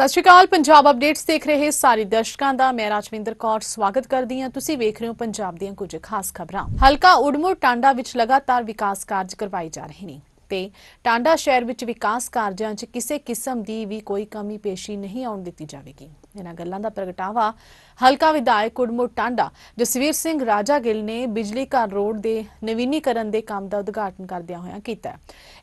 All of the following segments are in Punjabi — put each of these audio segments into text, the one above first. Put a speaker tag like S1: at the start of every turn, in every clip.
S1: ਸਤਿ ਸ਼੍ਰੀ ਅਕਾਲ, ਪੰਜਾਬ ਅਪਡੇਟਸ ਦੇਖ ਰਹੇ ਸਾਰੇ ਦਰਸ਼ਕਾਂ ਦਾ। ਮੈਂ ਰਾਜਵਿੰਦਰ ਕੌਰ, ਸਵਾਗਤ ਕਰਦੀ ਹਾਂ। ਤੁਸੀਂ ਵੇਖ ਰਹੇ ਹੋ ਪੰਜਾਬ ਦੀਆਂ ਕੁਝ ਖਾਸ ਖਬਰਾਂ। ਹਲਕਾ ਉੜਮੁੜ ਟਾਂਡਾ ਵਿੱਚ ਲਗਾਤਾਰ ਵਿਕਾਸ ਕਾਰਜ ਕਰਵਾਏ ਜਾ ਰਹੇ ਨੇ ਤੇ ਟਾਂਡਾ ਸ਼ਹਿਰ ਵਿੱਚ ਵਿਕਾਸ ਕਾਰਜਾਂ 'ਚ ਕਿਸੇ ਕਿਸਮ ਦੀ ਵੀ ਕੋਈ ਕਮੀ ਪੇਸ਼ੀ ਨਹੀਂ ਆਉਣ ਦਿੱਤੀ ਜਾਵੇਗੀ। ਇਹਨਾਂ ਗੱਲਾਂ ਦਾ ਪ੍ਰਗਟਾਵਾ ਹਲਕਾ ਵਿਧਾਇਕ ਉੜਮੁੜ ਟਾਂਡਾ, ਜਸਵੀਰ ਸਿੰਘ ਰਾਜਾ ਗਿੱਲ ਨੇ ਬਿਜਲੀ ਘਰ ਰੋਡ ਦੇ ਨਵੀਨੀਕਰਨ ਦੇ ਕੰਮ ਦਾ ਉਦਘਾਟਨ ਕਰਦਿਆਂ ਹੋਇਆਂ ਕੀਤਾ।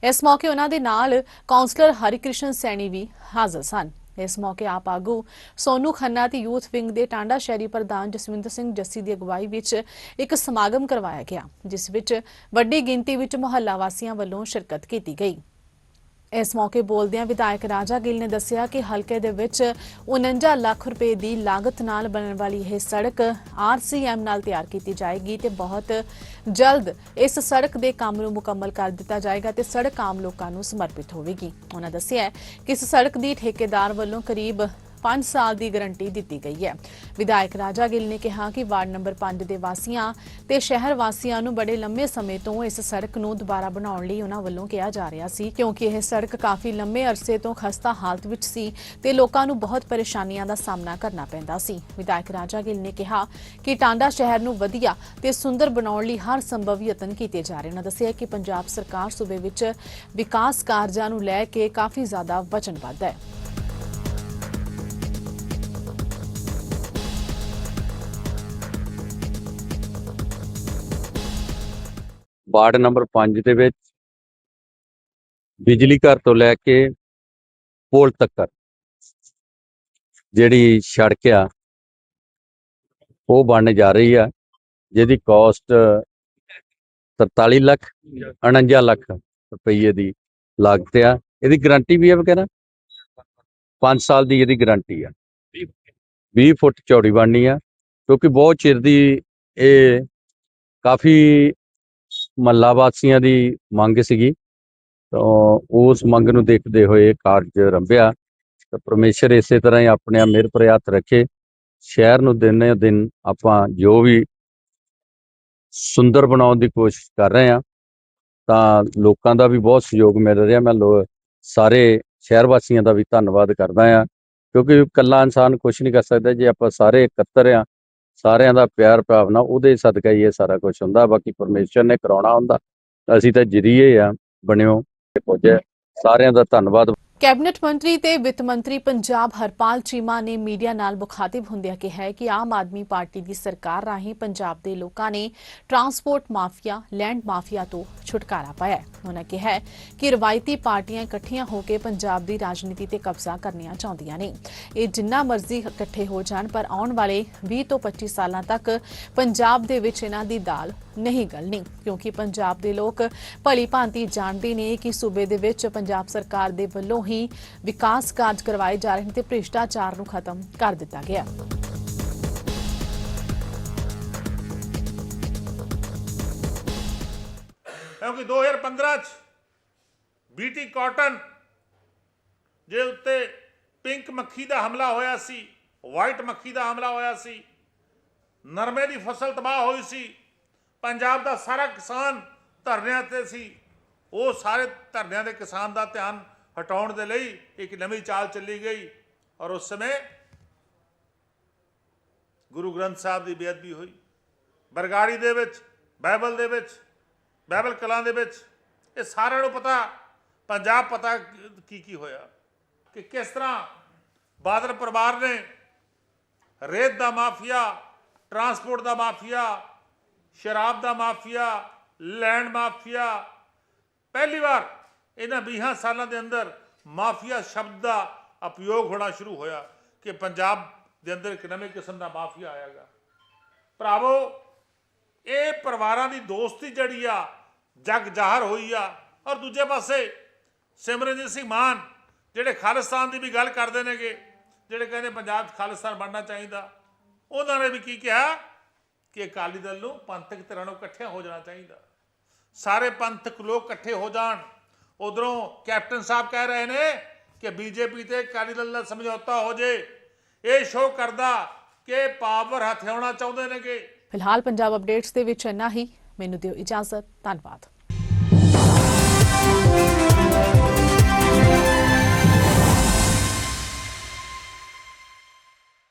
S1: ਇਸ ਮੌਕੇ ਉਹਨਾਂ ਦੇ ਨਾਲ ਕਾਉਂਸਲਰ ਹਰਿਕ੍ਰਿਸ਼ਨ ਸੈਣੀ ਵੀ ਹਾਜ਼ਰ ਸਨ। ਇਸ ਮੌਕੇ ਆਪ ਆਗੂ ਸੋਨੂ ਖੰਨਾ ਤੇ ਯੂਥ ਵਿੰਗ ਦੇ ਟਾਂਡਾ ਸ਼ਹਿਰੀ ਪ੍ਰਧਾਨ ਜਸਵਿੰਦਰ ਸਿੰਘ ਜੱਸੀ ਦੀ ਅਗਵਾਈ ਵਿੱਚ ਇੱਕ ਸਮਾਗਮ ਕਰਵਾਇਆ ਗਿਆ, ਜਿਸ ਵਿੱਚ ਵੱਡੀ ਗਿਣਤੀ ਵਿੱਚ ਮੁਹੱਲਾ ਵਾਸੀਆਂ ਵੱਲੋਂ ਸ਼ਿਰਕਤ ਕੀਤੀ ਗਈ। ਇਸ ਮੌਕੇ ਬੋਲਦਿਆਂ ਵਿਧਾਇਕ ਰਾਜਾ ਗਿੱਲ ਨੇ ਦੱਸਿਆ ਕਿ ਹਲਕੇ ਦੇ ਵਿੱਚ 49 ਲੱਖ ਰੁਪਏ ਦੀ ਲਾਗਤ ਨਾਲ ਬਣਨ ਵਾਲੀ ਇਹ ਸੜਕ ਆਰਸੀਐਮ ਨਾਲ ਤਿਆਰ ਕੀਤੀ ਜਾਏਗੀ ਤੇ ਬਹੁਤ ਜਲਦ ਇਸ ਸੜਕ ਦੇ ਕੰਮ ਨੂੰ ਮੁਕੰਮਲ ਕਰ ਦਿੱਤਾ ਜਾਏਗਾ ਤੇ ਸੜਕ ਆਮ ਲੋਕਾਂ ਨੂੰ ਸਮਰਪਿਤ ਹੋਵੇਗੀ। ਉਹਨਾਂ ਦੱਸਿਆ ਕਿ ਇਸ ਸੜਕ ਦੀ ਠੇਕੇਦਾਰ ਵੱਲੋਂ ਕਰੀਬ 5 ਸਾਲ ਦੀ ਗਾਰੰਟੀ ਦਿੱਤੀ ਗਈ ਹੈ। ਵਿਧਾਇਕ ਰਾਜਾ ਗਿੱਲ ਨੇ ਕਿਹਾ ਕਿ ਵਾਰਡ ਨੰਬਰ 5 ਦੇ ਵਾਸੀਆਂ ਤੇ ਸ਼ਹਿਰ ਵਾਸੀਆਂ ਨੂੰ ਬੜੇ ਲੰਮੇ ਸਮੇਂ ਤੋਂ ਇਸ ਸੜਕ ਨੂੰ ਦੁਬਾਰਾ ਬਣਾਉਣ ਲਈ ਉਹਨਾਂ ਵੱਲੋਂ ਕਿਹਾ ਜਾ ਰਿਹਾ ਸੀ, ਕਿਉਂਕਿ ਇਹ ਸੜਕ ਕਾਫੀ ਲੰਮੇ ਅਰਸੇ ਤੋਂ ਖਸਤਾ ਹਾਲਤ ਵਿੱਚ ਸੀ ਤੇ ਲੋਕਾਂ ਨੂੰ ਬਹੁਤ ਪਰੇਸ਼ਾਨੀਆਂ ਦਾ ਸਾਹਮਣਾ ਕਰਨਾ ਪੈਂਦਾ ਸੀ। ਵਿਧਾਇਕ ਰਾਜਾ ਗਿੱਲ ਨੇ ਕਿਹਾ ਕਿ ਟਾਂਡਾ ਸ਼ਹਿਰ ਨੂੰ ਵਧੀਆ ਤੇ ਸੁੰਦਰ ਬਣਾਉਣ ਲਈ ਹਰ ਸੰਭਵ ਯਤਨ ਕੀਤੇ ਜਾ ਰਹੇ ਉਹਨਾਂ ਦੱਸਿਆ ਕਿ ਪੰਜਾਬ ਸਰਕਾਰ ਸੂਬੇ ਵਿੱਚ ਵਿਕਾਸ ਕਾਰਜਾਂ ਨੂੰ ਲੈ ਕੇ ਕਾਫੀ ਜ਼ਿਆਦਾ ਵਚਨਬੱਧ ਹੈ।
S2: ਵਾਰਡ ਨੰਬਰ 5 ਦੇ ਵਿੱਚ ਬਿਜਲੀ ਘਰ ਤੋਂ ਲੈ ਕੇ ਪੋਲ ਤੱਕ ਜਿਹੜੀ ਸੜਕ ਆ, ਉਹ ਬਣਨ ਜਾ ਰਹੀ ਆ, ਜਿਹਦੀ ਕਾਸਟ 43 ਲੱਖ 49 ਲੱਖ ਰੁਪਏ ਦੀ ਲਾਗਤ ਆ। ਇਹਦੀ ਗਾਰੰਟੀ ਵੀ ਆ ਵਗੈਰਾ? 5 ਸਾਲ ਦੀ ਇਹਦੀ ਗਾਰੰਟੀ ਆ। 20 ਫੁੱਟ ਚੌੜੀ ਬਣਨੀ ਆ, ਕਿਉਂਕਿ ਬਹੁਤ ਚਿਰ ਦੀ ਇਹ ਕਾਫੀ ਮਹੱਲਾ ਵਾਸੀਆਂ ਦੀ ਮੰਗ ਸੀਗੀ। ਤਾਂ ਉਸ ਮੰਗ ਨੂੰ ਦੇਖਦੇ ਹੋਏ ਕਾਰਜ ਰੰਭਿਆ। ਤਾਂ ਪਰਮੇਸ਼ਰ ਇਸੇ ਤਰ੍ਹਾਂ ਹੀ ਆਪਣੇ ਮਿਹਰ ਭਰੇ ਹੱਥ ਰੱਖੇ। ਸ਼ਹਿਰ ਨੂੰ ਦਿਨੇ ਦਿਨ ਆਪਾਂ ਜੋ ਵੀ ਸੁੰਦਰ ਬਣਾਉਣ ਦੀ ਕੋਸ਼ਿਸ਼ ਕਰ ਰਹੇ ਹਾਂ, ਤਾਂ ਲੋਕਾਂ ਦਾ ਵੀ ਬਹੁਤ ਸਹਿਯੋਗ ਮਿਲ ਰਿਹਾ। ਮੈਂ ਲੋ, ਸਾਰੇ ਸ਼ਹਿਰ ਵਾਸੀਆਂ ਦਾ ਵੀ ਧੰਨਵਾਦ ਕਰਦਾ ਹਾਂ। ਕਿਉਂਕਿ ਇਕੱਲਾ ਇਨਸਾਨ ਕੁਝ ਨਹੀਂ ਕਰ ਸਕਦਾ। ਜੇ ਆਪਾਂ ਸਾਰੇ ਇਕੱਤਰ ਆ ਸਾਰਿਆਂ ਦਾ ਪਿਆਰ ਭਾਵਨਾ, ਉਹਦੇ ਸਦਕਾ ਹੀ ਇਹ ਸਾਰਾ ਕੁਝ ਹੁੰਦਾ। ਬਾਕੀ ਪਰਮੇਸ਼ਰ ਨੇ ਕਰਾਉਣਾ ਹੁੰਦਾ, ਅਸੀਂ ਤਾਂ ਜਰੀਏ ਆ, ਬਣਿਓ ਤੇ ਪੁੱਜੇ। ਸਾਰਿਆਂ ਦਾ ਧੰਨਵਾਦ।
S1: ਕੈਬਨਿਟ ਮੰਤਰੀ ਤੇ ਵਿੱਤ ਮੰਤਰੀ ਪੰਜਾਬ ਹਰਪਾਲ ਚੀਮਾ ਨੇ ਮੀਡੀਆ ਨਾਲ ਮੁਖਾਤਿਬ ਹੁੰਦਿਆਂ ਕਿਹਾ ਕਿ ਆਮ ਆਦਮੀ ਪਾਰਟੀ ਦੀ ਸਰਕਾਰ ਰਾਹੀਂ ਪੰਜਾਬ ਦੇ ਲੋਕਾਂ ਨੇ ਟਰਾਂਸਪੋਰਟ ਮਾਫੀਆ, ਲੈਂਡ ਮਾਫੀਆ ਤੋਂ ਛੁਟਕਾਰਾ ਪਾਇਆ ਹੈ। ਉਹਨਾਂ ਕਿਹਾ ਕਿ ਰਵਾਇਤੀ ਪਾਰਟੀਆਂ ਇਕੱਠੀਆਂ ਹੋ ਕੇ ਪੰਜਾਬ ਦੀ ਰਾਜਨੀਤੀ ਤੇ ਕਬਜ਼ਾ ਕਰਨੀਆਂ ਚਾਹੁੰਦੀਆਂ ਨੇ। ਇਹ ਜਿੰਨਾ ਮਰਜ਼ੀ ਇਕੱਠੇ ਹੋ ਜਾਣ, ਪਰ ਆਉਣ ਵਾਲੇ 20 ਤੋਂ 25 ਸਾਲਾਂ ਤੱਕ ਪੰਜਾਬ ਦੇ ਵਿੱਚ ਇਹਨਾਂ ਦੀ ਦਾਲ ਨਹੀਂ ਗਲਣੀ, ਕਿਉਂਕਿ ਪੰਜਾਬ ਦੇ ਲੋਕ ਭਲੀ ਭਾਂਤੀ ਜਾਣਦੇ ਨੇ ਕਿ ਸੂਬੇ ਦੇ ਵਿੱਚ ਪੰਜਾਬ ਸਰਕਾਰ ਦੇ ਵੱਲੋਂ ਹੀ ਵਿਕਾਸ ਕਾਰਜ ਕਰਵਾਏ ਜਾ ਰਹੇ ਨੇ ਤੇ ਭ੍ਰਿਸ਼ਟਾਚਾਰ ਨੂੰ ਖਤਮ ਕਰ ਦਿੱਤਾ ਗਿਆ।
S3: ਕਿਉਂਕਿ 2015 ਚ ਬੀਟੀ ਕਾਟਨ ਜੇ ਉੱਤੇ ਪਿੰਕ ਮੱਖੀ ਦਾ ਹਮਲਾ ਹੋਇਆ ਸੀ, ਵਾਈਟ ਮੱਖੀ ਦਾ ਹਮਲਾ ਹੋਇਆ ਸੀ, ਨਰਮੇ ਦੀ ਫਸਲ ਤਬਾਹ ਹੋਈ ਸੀ। ਪੰਜਾਬ ਦਾ ਸਾਰਾ ਕਿਸਾਨ ਧਰਨਿਆਂ ਤੇ ਸੀ। ਉਹ ਸਾਰੇ ਧਰਨਿਆਂ ਦੇ ਕਿਸਾਨ ਦਾ ਧਿਆਨ ਹਟਾਉਣ ਦੇ ਲਈ ਇੱਕ ਨਵੀਂ ਚਾਲ ਚੱਲੀ ਗਈ ਔਰ ਉਸ ਸਮੇਂ ਗੁਰੂ ਗ੍ਰੰਥ ਸਾਹਿਬ ਦੀ ਬੇਅਦਬੀ ਹੋਈ। ਬਰਗਾੜੀ ਦੇ ਵਿੱਚ ਬਾਈਬਲ ਦੇ ਵਿੱਚ ਬਾਈਬਲ ਕਲਾਂ ਦੇ ਵਿੱਚ ਇਹ ਸਾਰਿਆਂ ਨੂੰ ਪਤਾ, ਪੰਜਾਬ ਪਤਾ ਕੀ ਕੀ ਹੋਇਆ ਕਿ ਕਿਸ ਤਰ੍ਹਾਂ ਬਾਦਲ ਪਰਿਵਾਰ ਨੇ ਰੇਤ ਦਾ ਮਾਫੀਆ, ਟਰਾਂਸਪੋਰਟ ਦਾ ਮਾਫੀਆ ਸ਼ਰਾਬ ਦਾ ਮਾਫੀਆ, ਲੈਂਡ ਮਾਫੀਆ। ਪਹਿਲੀ ਵਾਰ ਇਹਨਾਂ 20 ਸਾਲਾਂ ਦੇ ਅੰਦਰ ਮਾਫੀਆ ਸ਼ਬਦ ਦਾ ਉਪਯੋਗ ਹੋਣਾ ਸ਼ੁਰੂ ਹੋਇਆ ਕਿ ਪੰਜਾਬ ਦੇ ਅੰਦਰ ਇੱਕ ਨਵੇਂ ਕਿਸਮ ਦਾ ਮਾਫੀਆ ਆਏਗਾ ਭਰਾਵੋ, ਇਹ ਪਰਿਵਾਰਾਂ ਦੀ ਦੋਸਤੀ ਜਿਹੜੀ ਆ, ਜਗ ਜ਼ਾਹਰ ਹੋਈ ਆ। ਔਰ ਦੂਜੇ ਪਾਸੇ ਸਿਮਰਨਜੀਤ ਸਿੰਘ ਮਾਨ, ਜਿਹੜੇ ਖਾਲਿਸਤਾਨ ਦੀ ਵੀ ਗੱਲ ਕਰਦੇ ਨੇਗੇ, ਜਿਹੜੇ ਕਹਿੰਦੇ ਪੰਜਾਬ 'ਚ ਖਾਲਿਸਤਾਨ ਬਣਨਾ ਚਾਹੀਦਾ, ਉਹਨਾਂ ਨੇ ਵੀ ਕੀ ਕਿਹਾ? ਕਿ ਅਕਾਲੀ ਦਲ ਨੂੰ ਪੰਥਕ ਧਿਰਾਂ ਨੂੰ ਇਕੱਠਿਆਂ ਹੋ ਜਾਣਾ ਚਾਹੀਦਾ। ਸਾਰੇ ਪੰਥਕ ਲੋਕ ਇਕੱਠੇ ਹੋ ਜਾਣ। ਉਧਰੋਂ ਕੈਪਟਨ ਸਾਹਿਬ ਕਹਿ ਰਹੇ ਨੇ ਕਿ ਬੀਜੇਪੀ ਤੇ ਅਕਾਲੀ ਦਲ ਨਾਲ ਸਮਝੌਤਾ ਹੋ ਜੇ। ਇਹ ਸ਼ੋਅ ਕਰਦਾ ਕਿ ਪਾਵਰ ਹਥਿਆਉਣਾ ਚਾਹੁੰਦੇ ਨੇਗੇ।
S1: ਫਿਲਹਾਲ ਪੰਜਾਬ ਅਪਡੇਟਸ ਦੇ ਵਿੱਚ ਇੰਨਾ ਹੀ। ਮੈਨੂੰ ਦਿਓ ਇਜਾਜ਼ਤ। ਧੰਨਵਾਦ।